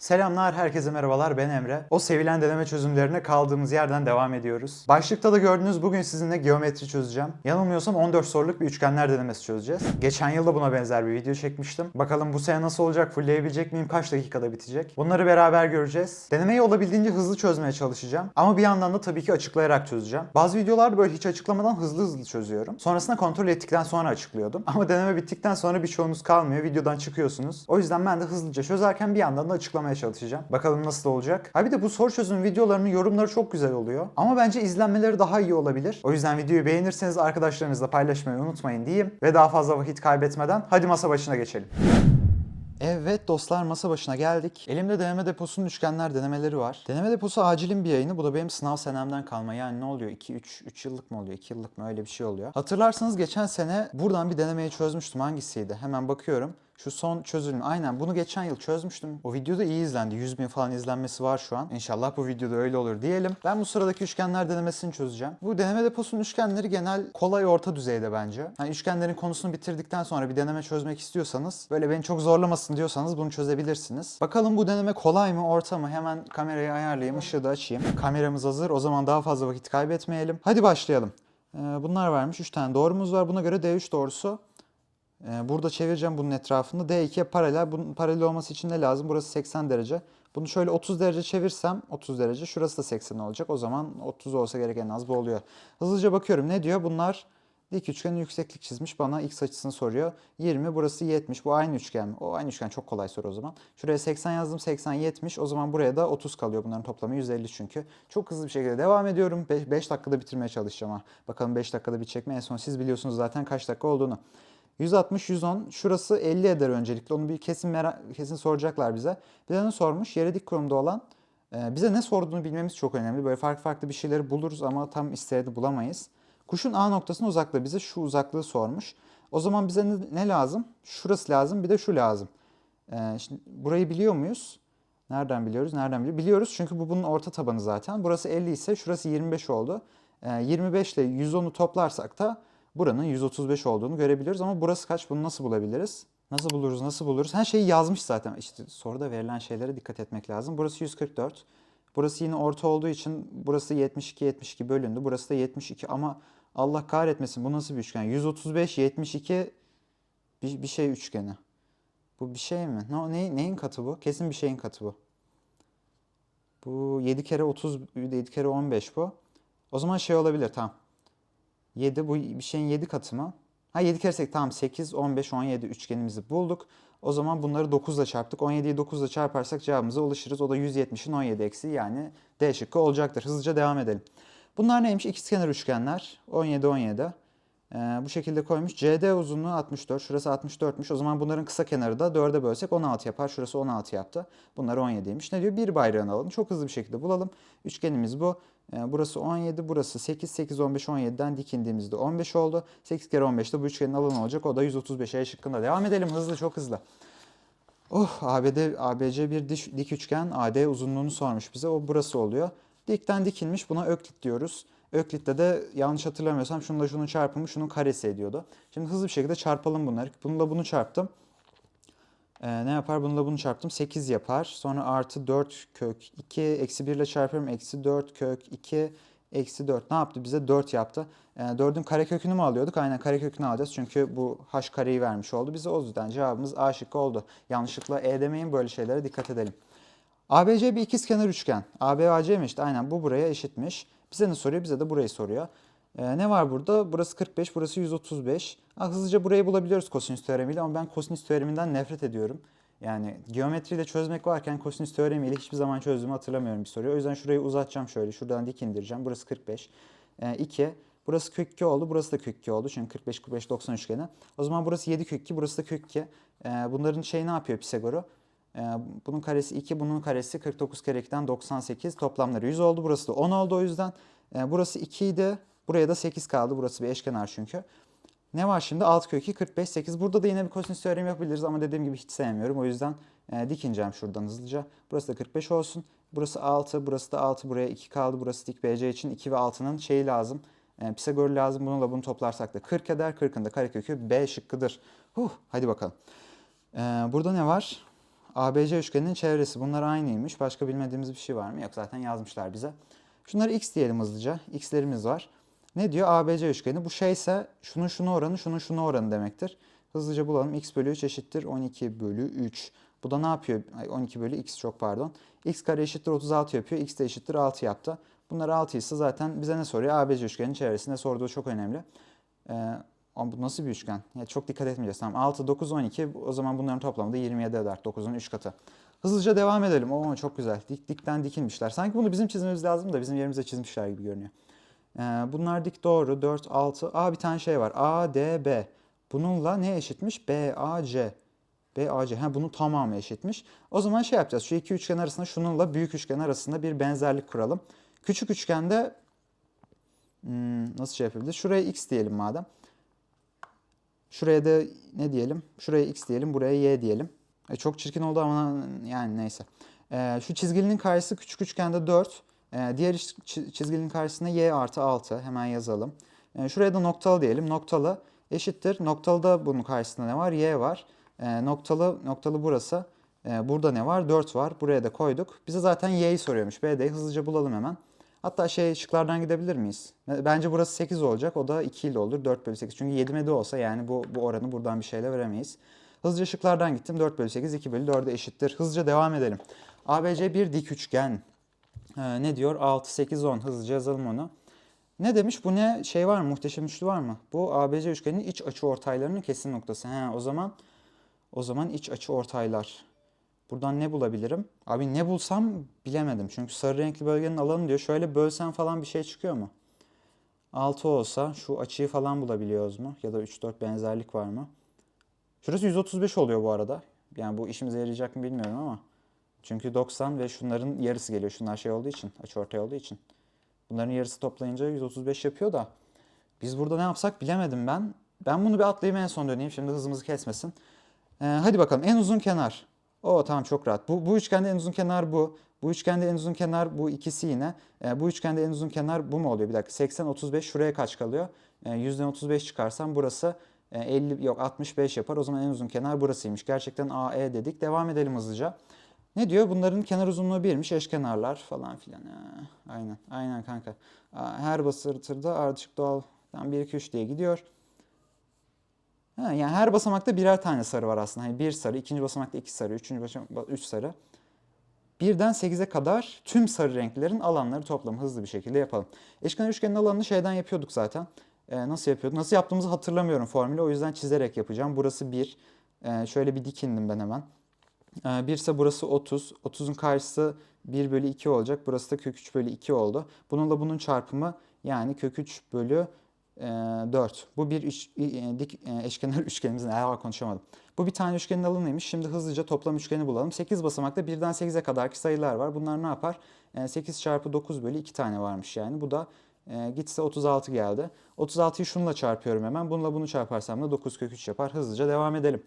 Selamlar, herkese merhabalar. Ben Emre. O sevilen deneme çözümlerine kaldığımız yerden devam ediyoruz. Başlıkta da gördüğünüz bugün sizinle geometri çözeceğim. Yanılmıyorsam 14 soruluk bir üçgenler denemesi çözeceğiz. Geçen yılda buna benzer bir video çekmiştim. Bakalım bu sene nasıl olacak, fullleyebilecek miyim, kaç dakikada bitecek? Bunları beraber göreceğiz. Denemeyi olabildiğince hızlı çözmeye çalışacağım. Ama bir yandan da tabii ki açıklayarak çözeceğim. Bazı videolarda böyle hiç açıklamadan hızlı hızlı çözüyorum. Sonrasında kontrol ettikten sonra açıklıyordum. Ama deneme bittikten sonra birçoğunuz kalmıyor. Videodan çıkıyorsunuz. O yüzden ben de hızlıca çözerken bir yandan da açıklamaya çalışacağım. Bakalım nasıl olacak. Ha bir de bu soru çözüm videolarının yorumları çok güzel oluyor. Ama bence izlenmeleri daha iyi olabilir. O yüzden videoyu beğenirseniz arkadaşlarınızla paylaşmayı unutmayın diyeyim. Ve daha fazla vakit kaybetmeden hadi masa başına geçelim. Evet dostlar masa başına geldik. Elimde deneme deposunun üçgenler denemeleri var. Deneme deposu acilin bir yayını. Bu da benim sınav senemden kalma. Yani ne oluyor? 2 3 3 yıllık mı oluyor? 2 yıllık mı? Öyle bir şey oluyor. Hatırlarsanız geçen sene buradan bir denemeyi çözmüştüm. Hangisiydi? Hemen bakıyorum. Şu son çözülüm. Aynen bunu geçen yıl çözmüştüm. O videoda iyi izlendi. 100 bin falan izlenmesi var şu an. İnşallah bu videoda öyle olur diyelim. Ben bu sıradaki üçgenler denemesini çözeceğim. Bu deneme deposunun üçgenleri genel kolay orta düzeyde bence. Yani üçgenlerin konusunu bitirdikten sonra bir deneme çözmek istiyorsanız böyle beni çok zorlamasın diyorsanız bunu çözebilirsiniz. Bakalım bu deneme kolay mı orta mı? Hemen kamerayı ayarlayayım, ışığı da açayım. Kameramız hazır. O zaman daha fazla vakit kaybetmeyelim. Hadi başlayalım. Ee, bunlar varmış. 3 tane doğrumuz var. Buna göre D3 doğrusu Burada çevireceğim bunun etrafında. D2'ye paralel. Bunun paralel olması için ne lazım? Burası 80 derece. Bunu şöyle 30 derece çevirsem 30 derece. Şurası da 80 olacak. O zaman 30 olsa gerek en az bu oluyor. Hızlıca bakıyorum. Ne diyor? Bunlar dik üçgenin yükseklik çizmiş. Bana x açısını soruyor. 20 burası 70. Bu aynı üçgen mi? O aynı üçgen çok kolay soru o zaman. Şuraya 80 yazdım. 80 70. O zaman buraya da 30 kalıyor. Bunların toplamı 150 çünkü. Çok hızlı bir şekilde devam ediyorum. 5 dakikada bitirmeye çalışacağım. Bakalım 5 dakikada bitecek mi? En son siz biliyorsunuz zaten kaç dakika olduğunu. 160, 110. Şurası 50 eder öncelikle. Onu bir kesin merak, kesin soracaklar bize. Bir de ne sormuş? Yere dik konumda olan. e, bize ne sorduğunu bilmemiz çok önemli. Böyle farklı farklı bir şeyleri buluruz ama tam istediğini bulamayız. Kuşun A noktasının uzaklığı bize şu uzaklığı sormuş. O zaman bize ne, ne lazım? Şurası lazım bir de şu lazım. E, şimdi burayı biliyor muyuz? Nereden biliyoruz? Nereden biliyoruz? Biliyoruz çünkü bu bunun orta tabanı zaten. Burası 50 ise şurası 25 oldu. E, 25 ile 110'u toplarsak da buranın 135 olduğunu görebiliyoruz ama burası kaç? Bunu nasıl bulabiliriz? Nasıl buluruz? Nasıl buluruz? Her şeyi yazmış zaten. İşte soruda verilen şeylere dikkat etmek lazım. Burası 144. Burası yine orta olduğu için burası 72 72 bölündü. Burası da 72 ama Allah kahretmesin bu nasıl bir üçgen? 135 72 bir, bir şey üçgeni. Bu bir şey mi? Ne, ne, neyin katı bu? Kesin bir şeyin katı bu. Bu 7 kere 30, 7 kere 15 bu. O zaman şey olabilir tamam. 7 bu bir şeyin 7 katı mı? Ha 7 kere 8 tamam 8, 15, 17 üçgenimizi bulduk. O zaman bunları 9 ile çarptık. 17'yi 9 ile çarparsak cevabımıza ulaşırız. O da 170'in 17 eksi yani D şıkkı olacaktır. Hızlıca devam edelim. Bunlar neymiş? İkizkenar üçgenler. 17, 17. Ee, bu şekilde koymuş. CD uzunluğu 64. Şurası 64'müş. O zaman bunların kısa kenarı da 4'e bölsek 16 yapar. Şurası 16 yaptı. Bunlar 17'ymiş. Ne diyor? Bir bayrağını alalım. Çok hızlı bir şekilde bulalım. Üçgenimiz bu. Ee, burası 17, burası 8, 8, 15, 17'den dikindiğimizde 15 oldu. 8 kere 15 de bu üçgenin alanı olacak. O da 135 E şıkkında. Devam edelim hızlı, çok hızlı. Oh, ABD, ABC bir dik, dik üçgen AD uzunluğunu sormuş bize. O burası oluyor. Dikten dikilmiş. Buna öklit diyoruz. Öklit'te de yanlış hatırlamıyorsam şununla şunun çarpımı şunun karesi ediyordu. Şimdi hızlı bir şekilde çarpalım bunları. Bununla bunu çarptım. Ee, ne yapar? Bununla bunu çarptım. 8 yapar. Sonra artı 4 kök 2. Eksi 1 ile çarpıyorum. Eksi 4 kök 2. Eksi 4. Ne yaptı? Bize 4 yaptı. Ee, 4'ün karekökünü mü alıyorduk? Aynen karekökünü alacağız. Çünkü bu h kareyi vermiş oldu. Bize o yüzden cevabımız A şıkkı oldu. Yanlışlıkla E demeyin. Böyle şeylere dikkat edelim. ABC bir ikizkenar üçgen. AB AC mi işte? Aynen bu buraya eşitmiş. Bize ne soruyor? Bize de burayı soruyor. Ee, ne var burada? Burası 45, burası 135. Ha, hızlıca burayı bulabiliyoruz kosinüs teoremiyle ama ben kosinüs teoreminden nefret ediyorum. Yani geometriyle çözmek varken kosinüs teoremiyle hiçbir zaman çözdüğümü hatırlamıyorum bir soruyu. O yüzden şurayı uzatacağım şöyle. Şuradan dik indireceğim. Burası 45. Ee, 2. Burası kök 2 oldu. Burası da kök 2 oldu. Çünkü 45, 45, 90 üçgeni. O zaman burası 7 kök 2, burası da kök 2. Ee, bunların şey ne yapıyor Pisagor'u? Ee, bunun karesi 2, bunun karesi 49 kere 2'den 98. Toplamları 100 oldu. Burası da 10 oldu o yüzden. Burası 2 idi. Buraya da 8 kaldı. Burası bir eşkenar çünkü. Ne var şimdi? 6 kök 2, 45, 8. Burada da yine bir kosinüs teoremi yapabiliriz ama dediğim gibi hiç sevmiyorum. O yüzden e, dikineceğim şuradan hızlıca. Burası da 45 olsun. Burası 6, burası da 6. Buraya 2 kaldı. Burası dik BC için 2 ve 6'nın şeyi lazım. E, Pisagor lazım. Bununla bunu toplarsak da 40 eder. 40'ın da karekökü B şıkkıdır. Huh, hadi bakalım. E, burada ne var? ABC üçgeninin çevresi. Bunlar aynıymış. Başka bilmediğimiz bir şey var mı? Yok zaten yazmışlar bize. Şunları x diyelim hızlıca. X'lerimiz var. Ne diyor? ABC üçgeni. Bu şeyse şunun şunu oranı, şunun şunu oranı demektir. Hızlıca bulalım. x bölü 3 eşittir 12 bölü 3. Bu da ne yapıyor? Ay, 12 bölü x çok pardon. x kare eşittir 36 yapıyor. x de eşittir 6 yaptı. Bunlar 6 ise zaten bize ne soruyor? ABC üçgenin çevresinde sorduğu çok önemli. Ee, ama bu nasıl bir üçgen? Ya çok dikkat etmeyeceğiz. Tamam 6, 9, 12. O zaman bunların toplamı da 27 eder. 9'un 3 katı. Hızlıca devam edelim. Oo çok güzel. Dik dikten dikilmişler. Sanki bunu bizim çizmemiz lazım da bizim yerimize çizmişler gibi görünüyor. Ee, bunlar dik doğru. 4, 6. Aa bir tane şey var. A, D, B. Bununla ne eşitmiş? B, A, C. B, A, C. Ha bunun tamamı eşitmiş. O zaman şey yapacağız. Şu iki üçgen arasında şununla büyük üçgen arasında bir benzerlik kuralım. Küçük üçgende hmm, nasıl şey yapabiliriz? Şuraya x diyelim madem. Şuraya da ne diyelim? Şuraya x diyelim, buraya y diyelim. E, çok çirkin oldu ama yani neyse. E, şu çizgilinin karşısı küçük üçgende 4. E, diğer iş- çi- çizgilinin karşısında y artı 6. Hemen yazalım. E, şuraya da noktalı diyelim. Noktalı eşittir. Noktalıda bunun karşısında ne var? Y var. E, noktalı noktalı burası. E, burada ne var? 4 var. Buraya da koyduk. Bize zaten y'yi soruyormuş. B'deyi hızlıca bulalım hemen. Hatta şey şıklardan gidebilir miyiz? Bence burası 8 olacak. O da 2 ile olur. 4 bölü 8. Çünkü 7 de olsa yani bu, bu oranı buradan bir şeyle veremeyiz. Hızlıca şıklardan gittim. 4 bölü 8 2 bölü 4'e eşittir. Hızlıca devam edelim. ABC bir dik üçgen. Ee, ne diyor? 6, 8, 10. Hızlıca yazalım onu. Ne demiş? Bu ne şey var mı? Muhteşem üçlü var mı? Bu ABC üçgeninin iç açı ortaylarının kesim noktası. He, o zaman o zaman iç açı ortaylar. Buradan ne bulabilirim? Abi ne bulsam bilemedim. Çünkü sarı renkli bölgenin alanı diyor. Şöyle bölsem falan bir şey çıkıyor mu? 6 olsa şu açıyı falan bulabiliyoruz mu? Ya da 3-4 benzerlik var mı? Şurası 135 oluyor bu arada. Yani bu işimize yarayacak mı bilmiyorum ama. Çünkü 90 ve şunların yarısı geliyor. Şunlar şey olduğu için, açıortay olduğu için. Bunların yarısı toplayınca 135 yapıyor da. Biz burada ne yapsak bilemedim ben. Ben bunu bir atlayayım en son döneyim. Şimdi hızımızı kesmesin. Ee, hadi bakalım en uzun kenar. O tamam çok rahat. Bu, bu üçgende en uzun kenar bu. Bu üçgende en uzun kenar bu ikisi yine. Ee, bu üçgende en uzun kenar bu mu oluyor? Bir dakika 80 35 şuraya kaç kalıyor? Ee, yüzden 35 çıkarsam burası e, 50 yok 65 yapar. O zaman en uzun kenar burasıymış. Gerçekten AE dedik. Devam edelim hızlıca. Ne diyor? Bunların kenar uzunluğu birmiş. Eşkenarlar falan filan. Ha, aynen. Aynen kanka. Her basırtırda ardışık doğal 1 2 3 diye gidiyor. Ha, yani her basamakta birer tane sarı var aslında. Hani bir sarı, ikinci basamakta iki sarı, üçüncü basamakta üç sarı. Birden 8'e kadar tüm sarı renklerin alanları toplamı hızlı bir şekilde yapalım. Eşkenar üçgenin alanını şeyden yapıyorduk zaten. Ee, nasıl yapıyorduk? Nasıl yaptığımızı hatırlamıyorum formülü. O yüzden çizerek yapacağım. Burası 1. Ee, şöyle bir dikindim ben hemen. Ee, 1 ise burası 30. 30'un karşısı 1 bölü 2 olacak. Burası da kök 3 bölü 2 oldu. Bununla bunun çarpımı yani kök 3 bölü e, 4. Bu bir üç, e, dik e, eşkenar üçgenimizin, eğer konuşamadım. Bu bir tane üçgenin alanıymış. Şimdi hızlıca toplam üçgeni bulalım. 8 basamakta 1'den 8'e kadarki sayılar var. Bunlar ne yapar? E, 8 çarpı 9 bölü 2 tane varmış yani. Bu da e, gitse 36 geldi. 36'yı şununla çarpıyorum hemen. Bununla bunu çarparsam da 9 kök 3 yapar. Hızlıca devam edelim.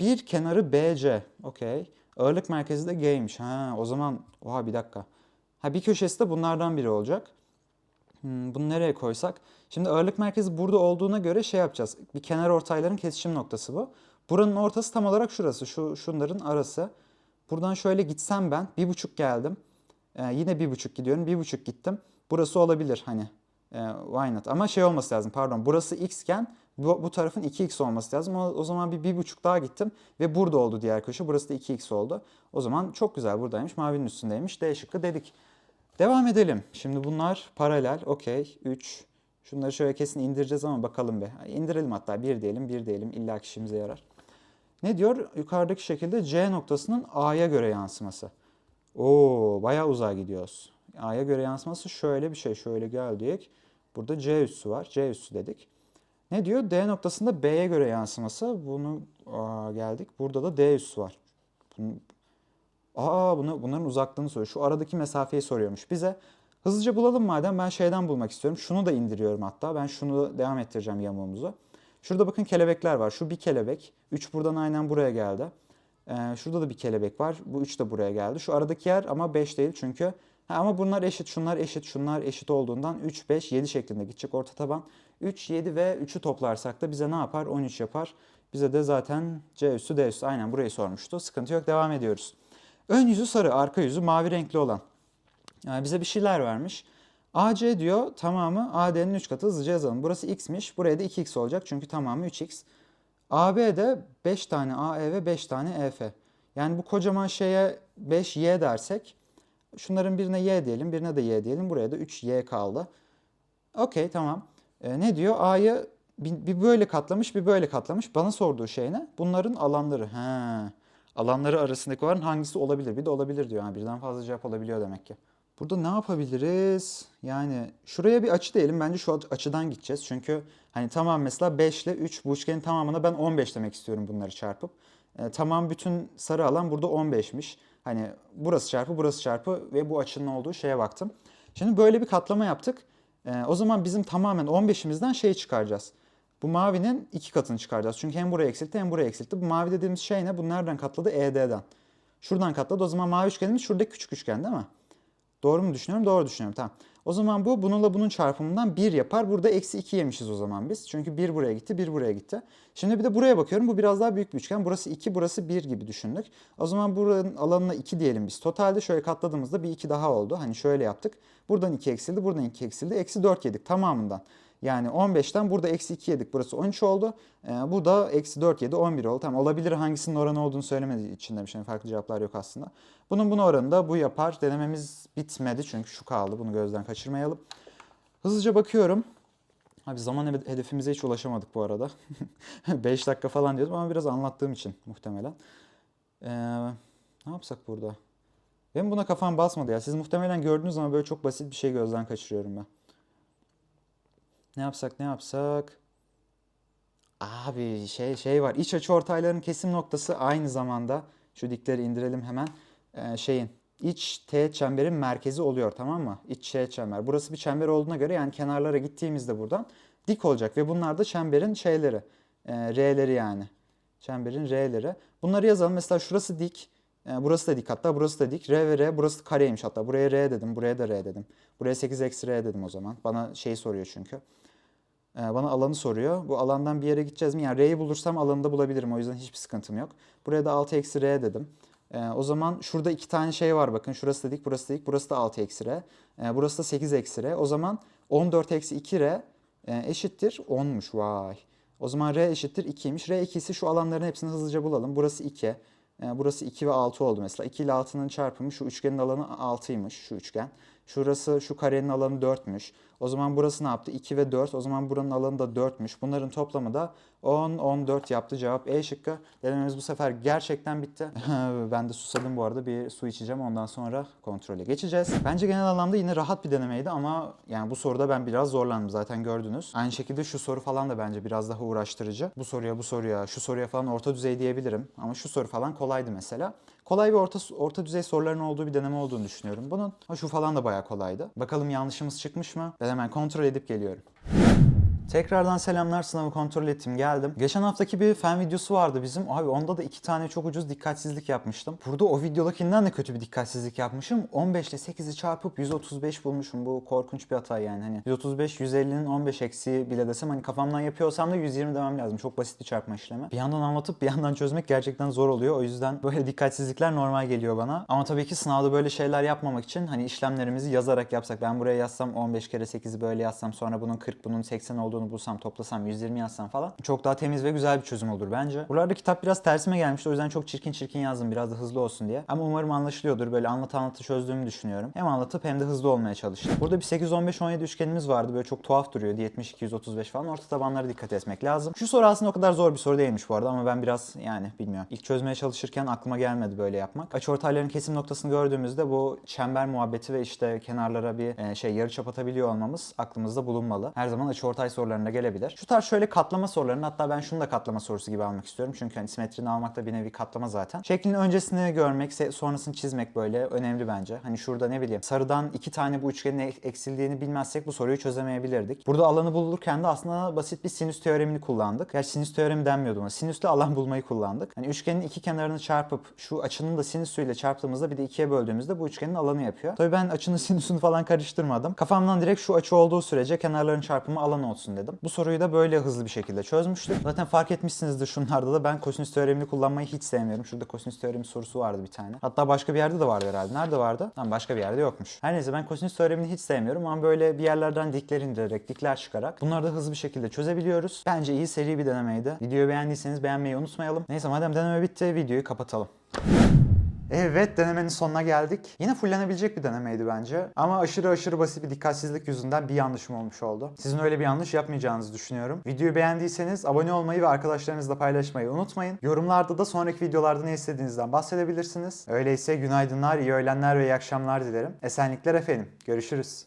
Bir kenarı BC. Okey. Ağırlık merkezi de G'ymiş. Ha, o zaman oha bir dakika. Ha bir köşesi de bunlardan biri olacak. Hmm, bunu nereye koysak? Şimdi ağırlık merkezi burada olduğuna göre şey yapacağız. Bir kenar ortayların kesişim noktası bu. Buranın ortası tam olarak şurası. Şu şunların arası. Buradan şöyle gitsem ben bir buçuk geldim. Ee, yine bir buçuk gidiyorum. Bir buçuk gittim. Burası olabilir hani. Ee, why not? Ama şey olması lazım pardon. Burası x iken bu, bu tarafın 2x olması lazım. O, o zaman bir, bir buçuk daha gittim. Ve burada oldu diğer köşe. Burası da 2x oldu. O zaman çok güzel buradaymış. Mavinin üstündeymiş. D şıkkı dedik. Devam edelim. Şimdi bunlar paralel. Okey. 3. Şunları şöyle kesin indireceğiz ama bakalım be. İndirelim hatta. 1 diyelim, 1 diyelim. İlla ki işimize yarar. Ne diyor? Yukarıdaki şekilde C noktasının A'ya göre yansıması. Oo, bayağı uzağa gidiyoruz. A'ya göre yansıması şöyle bir şey. Şöyle geldik. Burada C üssü var. C üssü dedik. Ne diyor? D noktasında B'ye göre yansıması. Bunu aa, geldik. Burada da D üssü var. Bunu, Aa bunu, bunların uzaklığını soruyor. Şu aradaki mesafeyi soruyormuş bize. Hızlıca bulalım madem ben şeyden bulmak istiyorum. Şunu da indiriyorum hatta. Ben şunu devam ettireceğim yamuğumuzu. Şurada bakın kelebekler var. Şu bir kelebek. 3 buradan aynen buraya geldi. Ee, şurada da bir kelebek var. Bu 3 de buraya geldi. Şu aradaki yer ama 5 değil çünkü. Ha, ama bunlar eşit, şunlar eşit, şunlar eşit olduğundan 3, 5, 7 şeklinde gidecek orta taban. 3, 7 ve 3'ü toplarsak da bize ne yapar? 13 yapar. Bize de zaten C üssü D üssü aynen burayı sormuştu. Sıkıntı yok devam ediyoruz. Ön yüzü sarı, arka yüzü mavi renkli olan. Yani bize bir şeyler vermiş. AC diyor tamamı AD'nin 3 katı hızlıca yazalım. Burası x'miş. Buraya da 2x olacak çünkü tamamı 3x. AB de 5 tane AE ve 5 tane EF. Yani bu kocaman şeye 5y dersek şunların birine y diyelim, birine de y diyelim. Buraya da 3y kaldı. Okey tamam. Ee, ne diyor? A'yı bir, bir böyle katlamış, bir böyle katlamış. Bana sorduğu şey ne? Bunların alanları. He. Alanları arasındaki olan hangisi olabilir? Bir de olabilir diyor. Yani birden fazla cevap olabiliyor demek ki. Burada ne yapabiliriz? Yani şuraya bir açı diyelim. Bence şu açıdan gideceğiz. Çünkü hani tamam mesela 5 ile 3 bu üçgenin tamamına ben 15 demek istiyorum bunları çarpıp. E, tamam bütün sarı alan burada 15'miş. Hani burası çarpı burası çarpı ve bu açının olduğu şeye baktım. Şimdi böyle bir katlama yaptık. E, o zaman bizim tamamen 15'imizden şey çıkaracağız. Bu mavinin iki katını çıkaracağız. Çünkü hem buraya eksiltti hem buraya eksiltti. Bu mavi dediğimiz şey ne? Bu nereden katladı? ED'den. Şuradan katladı. O zaman mavi üçgenimiz şuradaki küçük üçgen değil mi? Doğru mu düşünüyorum? Doğru düşünüyorum. Tamam. O zaman bu bununla bunun çarpımından 1 yapar. Burada eksi 2 yemişiz o zaman biz. Çünkü 1 buraya gitti, 1 buraya gitti. Şimdi bir de buraya bakıyorum. Bu biraz daha büyük bir üçgen. Burası 2, burası 1 gibi düşündük. O zaman buranın alanına 2 diyelim biz. Totalde şöyle katladığımızda bir 2 daha oldu. Hani şöyle yaptık. Buradan 2 eksildi, buradan 2 eksildi. Eksi 4 yedik tamamından. Yani 15'ten burada eksi 2 yedik. Burası 13 oldu. Ee, bu da eksi 4 yedi 11 oldu. Tamam olabilir hangisinin oranı olduğunu söylemediği için demiş. Yani farklı cevaplar yok aslında. Bunun bunu oranında bu yapar. Denememiz bitmedi çünkü şu kaldı. Bunu gözden kaçırmayalım. Hızlıca bakıyorum. Abi zaman hedefimize hiç ulaşamadık bu arada. 5 dakika falan diyordum ama biraz anlattığım için muhtemelen. Ee, ne yapsak burada? Benim buna kafam basmadı ya. Siz muhtemelen gördünüz ama böyle çok basit bir şey gözden kaçırıyorum ben. Ne yapsak ne yapsak? Abi şey şey var. İç açı ortayların kesim noktası aynı zamanda şu dikleri indirelim hemen. Ee, şeyin iç teğet çemberin merkezi oluyor tamam mı? İç teğet çember. Burası bir çember olduğuna göre yani kenarlara gittiğimizde buradan dik olacak ve bunlar da çemberin şeyleri. E, R'leri yani. Çemberin R'leri. Bunları yazalım. Mesela şurası dik. E, burası da dik hatta burası da dik. R ve R burası kareymiş hatta. Buraya R dedim. Buraya da R dedim. Buraya 8 eksi R dedim o zaman. Bana şey soruyor çünkü. E, bana alanı soruyor. Bu alandan bir yere gideceğiz mi? Yani R'yi bulursam alanı da bulabilirim. O yüzden hiçbir sıkıntım yok. Buraya da 6 eksi R dedim. E, o zaman şurada iki tane şey var bakın. Şurası da dik, burası da dik. Burası da 6 eksi R. E, burası da 8 eksi R. O zaman 14 eksi 2 R e, eşittir 10'muş. Vay. O zaman R eşittir 2'ymiş. R 2'si şu alanların hepsini hızlıca bulalım. Burası 2. E, burası 2 ve 6 oldu mesela. 2 ile 6'nın çarpımı şu üçgenin alanı 6'ymış şu üçgen. Şurası şu karenin alanı 4'müş. O zaman burası ne yaptı? 2 ve 4. O zaman buranın alanı da 4'müş. Bunların toplamı da 10, 14 yaptı. Cevap E şıkkı. Denememiz bu sefer gerçekten bitti. ben de susadım bu arada. Bir su içeceğim. Ondan sonra kontrole geçeceğiz. Bence genel anlamda yine rahat bir denemeydi ama yani bu soruda ben biraz zorlandım zaten gördünüz. Aynı şekilde şu soru falan da bence biraz daha uğraştırıcı. Bu soruya, bu soruya, şu soruya falan orta düzey diyebilirim. Ama şu soru falan kolaydı mesela. Kolay ve orta, orta düzey soruların olduğu bir deneme olduğunu düşünüyorum bunun. Şu falan da bayağı kolaydı. Bakalım yanlışımız çıkmış mı? Ben hemen kontrol edip geliyorum. Tekrardan selamlar sınavı kontrol ettim geldim. Geçen haftaki bir fen videosu vardı bizim. Abi onda da iki tane çok ucuz dikkatsizlik yapmıştım. Burada o videodakinden de kötü bir dikkatsizlik yapmışım. 15 ile 8'i çarpıp 135 bulmuşum. Bu korkunç bir hata yani. Hani 135 150'nin 15 eksiği bile desem hani kafamdan yapıyorsam da 120 demem lazım. Çok basit bir çarpma işlemi. Bir yandan anlatıp bir yandan çözmek gerçekten zor oluyor. O yüzden böyle dikkatsizlikler normal geliyor bana. Ama tabii ki sınavda böyle şeyler yapmamak için hani işlemlerimizi yazarak yapsak. Ben buraya yazsam 15 kere 8'i böyle yazsam sonra bunun 40 bunun 80 olduğunu bulsam toplasam 120 yazsam falan çok daha temiz ve güzel bir çözüm olur bence. Buralarda kitap biraz tersime gelmişti o yüzden çok çirkin çirkin yazdım biraz da hızlı olsun diye. Ama umarım anlaşılıyordur böyle anlat anlatı çözdüğümü düşünüyorum. Hem anlatıp hem de hızlı olmaya çalıştım. Burada bir 8 15 17 üçgenimiz vardı böyle çok tuhaf duruyordu 72 135 falan orta tabanlara dikkat etmek lazım. Şu soru aslında o kadar zor bir soru değilmiş bu arada ama ben biraz yani bilmiyorum. İlk çözmeye çalışırken aklıma gelmedi böyle yapmak. Açıortayların kesim noktasını gördüğümüzde bu çember muhabbeti ve işte kenarlara bir e, şey yarıçap atabiliyor olmamız aklımızda bulunmalı. Her zaman açıortay sorularında gelebilir. Şu tarz şöyle katlama sorularını hatta ben şunu da katlama sorusu gibi almak istiyorum. Çünkü hani simetrini almak da bir nevi katlama zaten. Şeklin öncesini görmek, sonrasını çizmek böyle önemli bence. Hani şurada ne bileyim sarıdan iki tane bu üçgenin eksildiğini bilmezsek bu soruyu çözemeyebilirdik. Burada alanı bulurken de aslında basit bir sinüs teoremini kullandık. Gerçi sinüs teoremi denmiyordu ona. Sinüsle alan bulmayı kullandık. Hani üçgenin iki kenarını çarpıp şu açının da sinüsüyle çarptığımızda bir de ikiye böldüğümüzde bu üçgenin alanı yapıyor. Tabii ben açının sinüsünü falan karıştırmadım. Kafamdan direkt şu açı olduğu sürece kenarların çarpımı alan olsun musun dedim. Bu soruyu da böyle hızlı bir şekilde çözmüştük. Zaten fark etmişsinizdir şunlarda da ben kosinüs teoremini kullanmayı hiç sevmiyorum. Şurada kosinüs teoremi sorusu vardı bir tane. Hatta başka bir yerde de vardı herhalde. Nerede vardı? Tamam başka bir yerde yokmuş. Her neyse ben kosinüs teoremini hiç sevmiyorum ama böyle bir yerlerden dikler indirerek, dikler çıkarak bunları da hızlı bir şekilde çözebiliyoruz. Bence iyi seri bir denemeydi. Videoyu beğendiyseniz beğenmeyi unutmayalım. Neyse madem deneme bitti videoyu kapatalım. Evet denemenin sonuna geldik. Yine fullenebilecek bir denemeydi bence. Ama aşırı aşırı basit bir dikkatsizlik yüzünden bir yanlışım olmuş oldu. Sizin öyle bir yanlış yapmayacağınızı düşünüyorum. Videoyu beğendiyseniz abone olmayı ve arkadaşlarınızla paylaşmayı unutmayın. Yorumlarda da sonraki videolarda ne istediğinizden bahsedebilirsiniz. Öyleyse günaydınlar, iyi öğlenler ve iyi akşamlar dilerim. Esenlikler efendim. Görüşürüz.